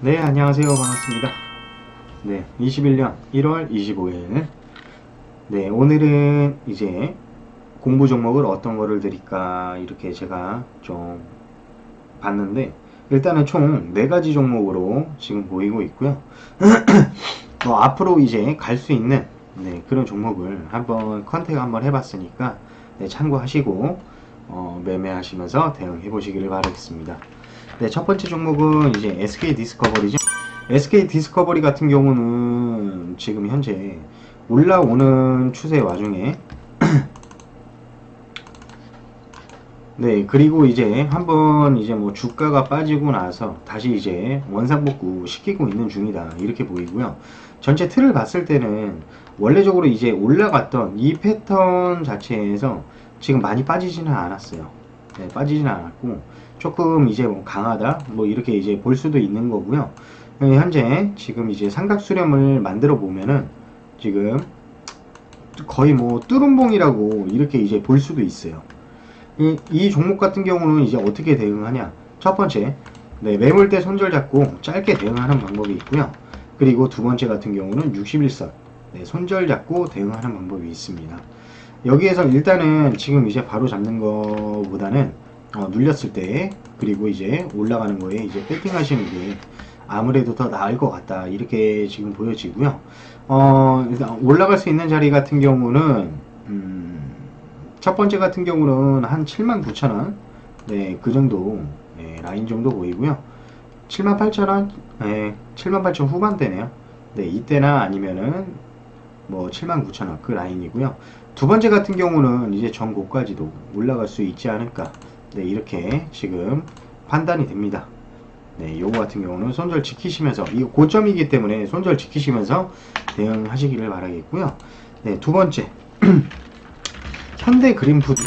네, 안녕하세요. 반갑습니다. 네, 21년 1월 25일. 네, 오늘은 이제 공부 종목을 어떤 거를 드릴까 이렇게 제가 좀 봤는데 일단은 총 4가지 종목으로 지금 보이고 있고요. 뭐 앞으로 이제 갈 수 있는 네, 그런 종목을 한번 컨택 한번 해봤으니까 네, 참고하시고 어, 매매하시면서 대응해 보시기를 바라겠습니다. 네, 첫 번째 종목은 이제 SK 디스커버리죠. SK 디스커버리 같은 경우는 지금 현재 올라오는 추세 와중에 네, 그리고 이제 한번 이제 뭐 주가가 빠지고 나서 다시 이제 원상복구 시키고 있는 중이다. 이렇게 보이고요. 전체 틀을 봤을 때는 원래적으로 이제 올라갔던 이 패턴 자체에서 지금 많이 빠지지는 않았어요. 네, 빠지지는 않았고 조금 이제 뭐 강하다 뭐 이렇게 이제 볼 수도 있는 거고요. 네, 현재 지금 이제 삼각 수렴을 만들어 보면은 지금 거의 뭐 뚜rum봉이라고 이렇게 이제 볼 수도 있어요. 이, 이 종목 같은 경우는 이제 어떻게 대응하냐? 첫 번째, 네, 매물대 손절 잡고 짧게 대응하는 방법이 있고요. 그리고 두 번째 같은 경우는 61선, 네, 손절 잡고 대응하는 방법이 있습니다. 여기에서 일단은 지금 이제 바로 잡는 거보다는 어, 눌렸을 때 그리고 이제 올라가는 거에 이제 배팅 하시는 게 아무래도 더 나을 것 같다 이렇게 지금 보여지고요. 어, 일단 올라갈 수 있는 자리 같은 경우는 음, 첫 번째 같은 경우는 한 79,000원 네, 그 정도 네, 라인 정도 보이고요. 78,000원 네, 78,000 후반대네요. 네, 이때나 아니면은 뭐 79,000원 그 라인이고요. 두 번째 같은 경우는 이제 전고까지도 올라갈 수 있지 않을까. 네, 이렇게 지금 판단이 됩니다. 네, 요거 같은 경우는 손절 지키시면서 이거 고점이기 때문에 손절 지키시면서 대응하시기를 바라겠고요. 네, 두 번째 현대 그린푸드.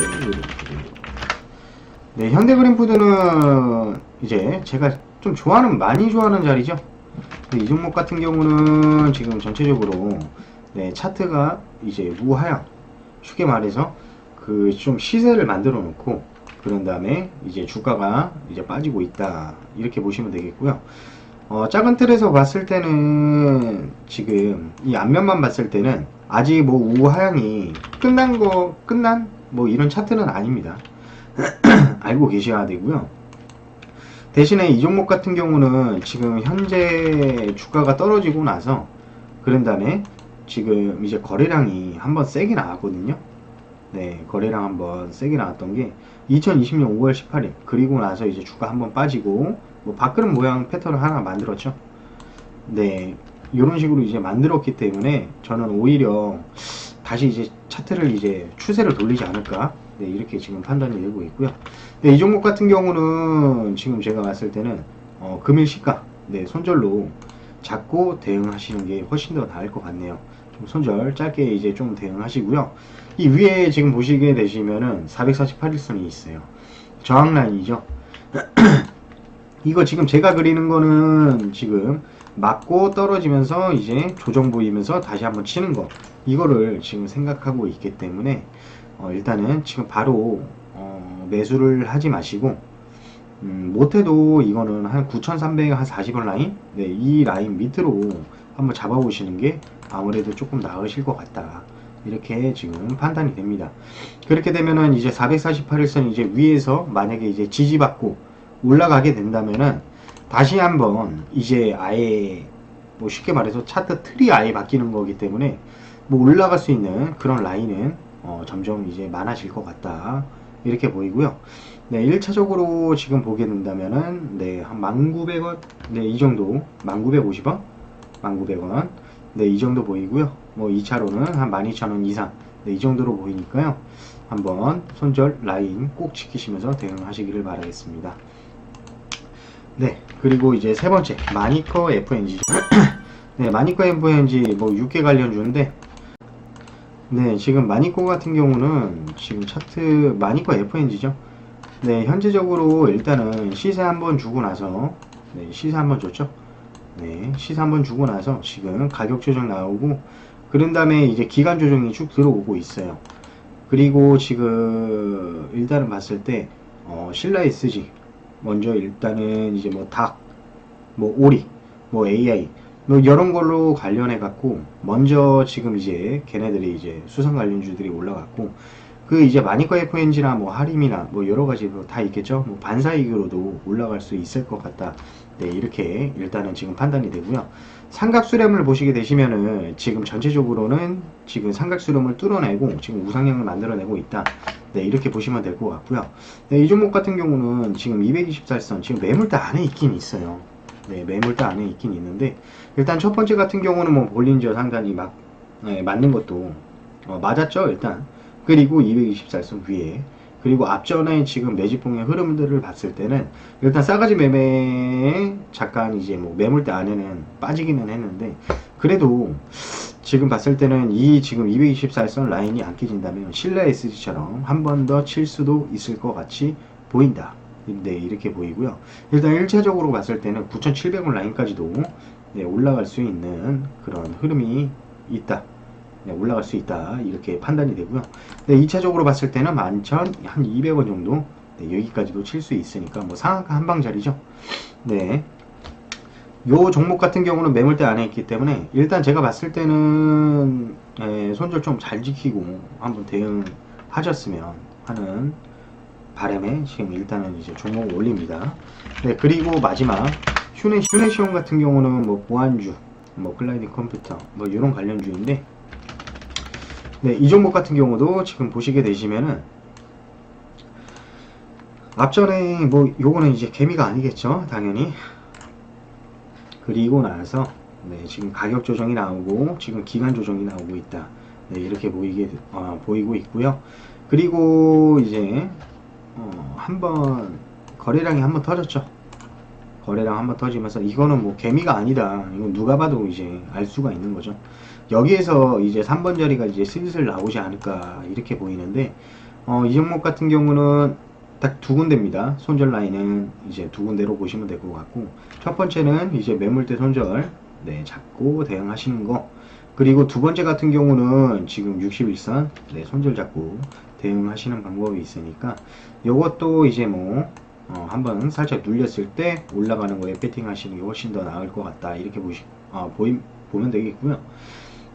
네, 현대 그린푸드는 이제 제가 좀 좋아하는 많이 좋아하는 자리죠. 네, 이 종목 같은 경우는 지금 전체적으로 네, 차트가 이제 우하향 쉽게 말해서 그 좀 시세를 만들어 놓고 그런 다음에 이제 주가가 이제 빠지고 있다 이렇게 보시면 되겠고요. 어, 작은 틀에서 봤을 때는 지금 이 앞면만 봤을 때는 아직 뭐 우하향이 끝난 거 끝난 뭐 이런 차트는 아닙니다. 알고 계셔야 되고요. 대신에 이 종목 같은 경우는 지금 현재 주가가 떨어지고 나서 그런 다음에 지금 이제 거래량이 한번 세게 나왔거든요. 네, 거래량 한번 세게 나왔던 게 2020년 5월 18일 그리고 나서 이제 주가 한번 빠지고 뭐 밥그릇 모양 패턴을 하나 만들었죠. 네, 이런 식으로 이제 만들었기 때문에 저는 오히려 다시 이제 차트를 이제 추세를 돌리지 않을까 네, 이렇게 지금 판단이 되고 있고요. 네, 이 종목 같은 경우는 지금 제가 봤을 때는 어, 금일 시가 네, 손절로 잡고 대응하시는 게 훨씬 더 나을 것 같네요. 좀 손절 짧게 이제 좀 대응하시고요. 이 위에 지금 보시게 되시면은 448일선이 있어요. 저항 라인이죠. 이거 지금 제가 그리는 거는 지금 맞고 떨어지면서 이제 조정 보이면서 다시 한번 치는 거 이거를 지금 생각하고 있기 때문에 어, 일단은 지금 바로 어, 매수를 하지 마시고 음, 못해도 이거는 한 9,300, 한 40원 라인? 네, 이 라인 밑으로 한번 잡아보시는 게 아무래도 조금 나으실 것 같다. 이렇게 지금 판단이 됩니다. 그렇게 되면은 이제 448일선 이제 위에서 만약에 이제 지지받고 올라가게 된다면은 다시 한번 이제 아예 뭐 쉽게 말해서 차트 틀이 아예 바뀌는 거기 때문에 뭐 올라갈 수 있는 그런 라인은 어 점점 이제 많아질 것 같다. 이렇게 보이고요. 네, 1차적으로 지금 보게 된다면은 네, 한 1900원, 네, 이 정도 1950원, 1900원, 네, 이 정도 보이고요. 뭐 2차로는 한 12000원 이상, 네, 이 정도로 보이니까요. 한번 손절 라인 꼭 지키시면서 대응하시기를 바라겠습니다. 네, 그리고 이제 세 번째 마니커 FNG. 네, 마니커 FNG 뭐 6개 관련주인데 네, 지금 마니코 같은 경우는 지금 차트 마니코 FNG죠. 네, 현재적으로 일단은 시세 한번 주고 나서 네, 시세 한번 줬죠. 네, 시세 한번 주고 나서 지금 가격 조정 나오고 그런 다음에 이제 기간 조정이 쭉 들어오고 있어요. 그리고 지금 일단은 봤을 때 어, 신라 SG 먼저 일단은 이제 뭐 닭, 뭐 오리 뭐 AI 뭐 이런 걸로 관련해 갖고 먼저 지금 이제 걔네들이 이제 수상 관련주들이 올라갔고 그 이제 마니커 FNG나 뭐 하림이나 뭐 여러 가지 뭐다 있겠죠. 뭐 반사이익으로도 올라갈 수 있을 것 같다. 네 이렇게 일단은 지금 판단이 되고요. 삼각수렴을 보시게 되시면은 지금 전체적으로는 지금 삼각수렴을 뚫어내고 지금 우상향을 만들어내고 있다. 네 이렇게 보시면 될 것 같고요. 네, 이 종목 같은 경우는 지금 224선 지금 매물대 안에 있긴 있어요. 네, 매물대 안에 있긴 있는데 일단 첫 번째 같은 경우는 뭐 볼린저 상단이 막 네, 맞는 것도 어, 맞았죠 일단 그리고 224선 위에 그리고 앞전에 지금 매집봉의 흐름들을 봤을 때는 일단 싸가지 매매에 잠깐 이제 뭐 매물대 안에는 빠지기는 했는데 그래도 지금 봤을 때는 이 지금 224선 라인이 안 깨진다면 신라 SG처럼 한 번 더 칠 수도 있을 것 같이 보인다. 네, 이렇게 보이고요. 일단 1차적으로 봤을 때는 9,700원 라인까지도 네, 올라갈 수 있는 그런 흐름이 있다. 네, 올라갈 수 있다. 이렇게 판단이 되고요. 네, 2차적으로 봤을 때는 11,200원 정도 네, 여기까지도 칠 수 있으니까 뭐 상한가 한방 자리죠. 네. 요 종목 같은 경우는 매물대 안에 있기 때문에 일단 제가 봤을 때는 예, 손절 좀 잘 지키고 한번 대응하셨으면 하는 바람에 지금 일단은 이제 종목을 올립니다. 네 그리고 마지막 휴네 휴네시온 같은 경우는 뭐 보안주, 뭐 클라이딩 컴퓨터 뭐 이런 관련주인데 네 이 종목 같은 경우도 지금 보시게 되시면은 앞전에 뭐 요거는 이제 개미가 아니겠죠 당연히 그리고 나서 네, 지금 가격 조정이 나오고 지금 기간 조정이 나오고 있다. 네, 이렇게 보이게 어, 보이고 있고요. 그리고 이제 어, 한번 거래량이 한번 터졌죠. 거래량 한번 터지면서 이거는 뭐 개미가 아니다. 이건 누가 봐도 이제 알 수가 있는 거죠. 여기에서 이제 3번 자리가 이제 슬슬 나오지 않을까 이렇게 보이는데 어, 이 종목 같은 경우는 딱 두 군데입니다. 손절 라인은 이제 두 군데로 보시면 될 것 같고 첫 번째는 이제 매물대 손절 네, 잡고 대응하시는 거 그리고 두 번째 같은 경우는 지금 61선 네, 손절 잡고 대응하시는 방법이 있으니까 요것도 이제 뭐 어, 한번 살짝 눌렸을 때 올라가는 거에 배팅 하시는 게 훨씬 더 나을 것 같다 이렇게 보시 어, 보임, 보면 되겠고요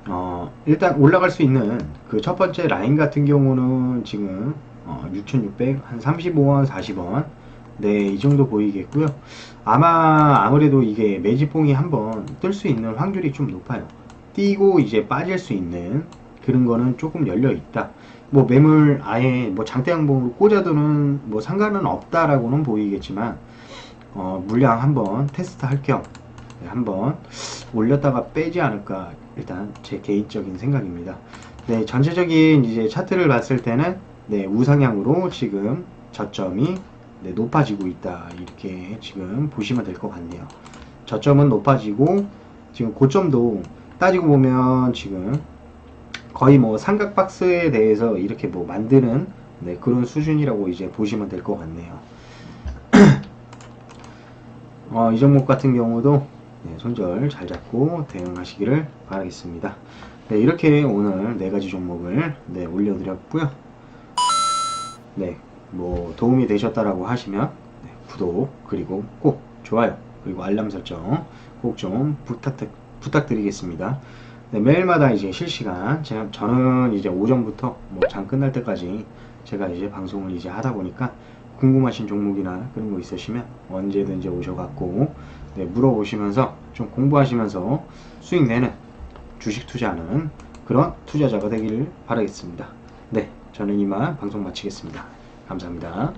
어, 일단 올라갈 수 있는 그 첫 번째 라인 같은 경우는 지금 어, 6,600, 한 35원, 40원. 네, 이 정도 보이겠고요. 아마 아무래도 이게 매집봉이 한번 뜰 수 있는 확률이 좀 높아요. 뛰고 이제 빠질 수 있는 그런 거는 조금 열려 있다. 뭐 매물 아예 뭐 장대양봉으로 꽂아두는 뭐 상관은 없다라고는 보이겠지만 어, 물량 한번 테스트 할겸 네, 한번 올렸다가 빼지 않을까 일단 제 개인적인 생각입니다. 네, 전체적인 이제 차트를 봤을 때는 네, 우상향으로 지금 저점이 네, 높아지고 있다. 이렇게 지금 보시면 될 것 같네요. 저점은 높아지고 지금 고점도 따지고 보면 지금 거의 뭐 삼각 박스에 대해서 이렇게 뭐 만드는 네, 그런 수준이라고 이제 보시면 될 것 같네요. 어, 이 종목 같은 경우도 네, 손절 잘 잡고 대응하시기를 바라겠습니다. 네, 이렇게 오늘 네 가지 종목을 네, 올려드렸고요. 네, 뭐 도움이 되셨다라고 하시면 네, 구독 그리고 꼭 좋아요 그리고 알람 설정 꼭 좀 부탁 부탁드리겠습니다. 네, 매일마다 이제 실시간 제가 저는 이제 오전부터 뭐 장 끝날 때까지 제가 이제 방송을 이제 하다 보니까 궁금하신 종목이나 그런 거 있으시면 언제든지 오셔갖고 네, 물어보시면서 좀 공부하시면서 수익 내는 주식 투자하는 그런 투자자가 되기를 바라겠습니다. 네, 저는 이만 방송 마치겠습니다. 감사합니다.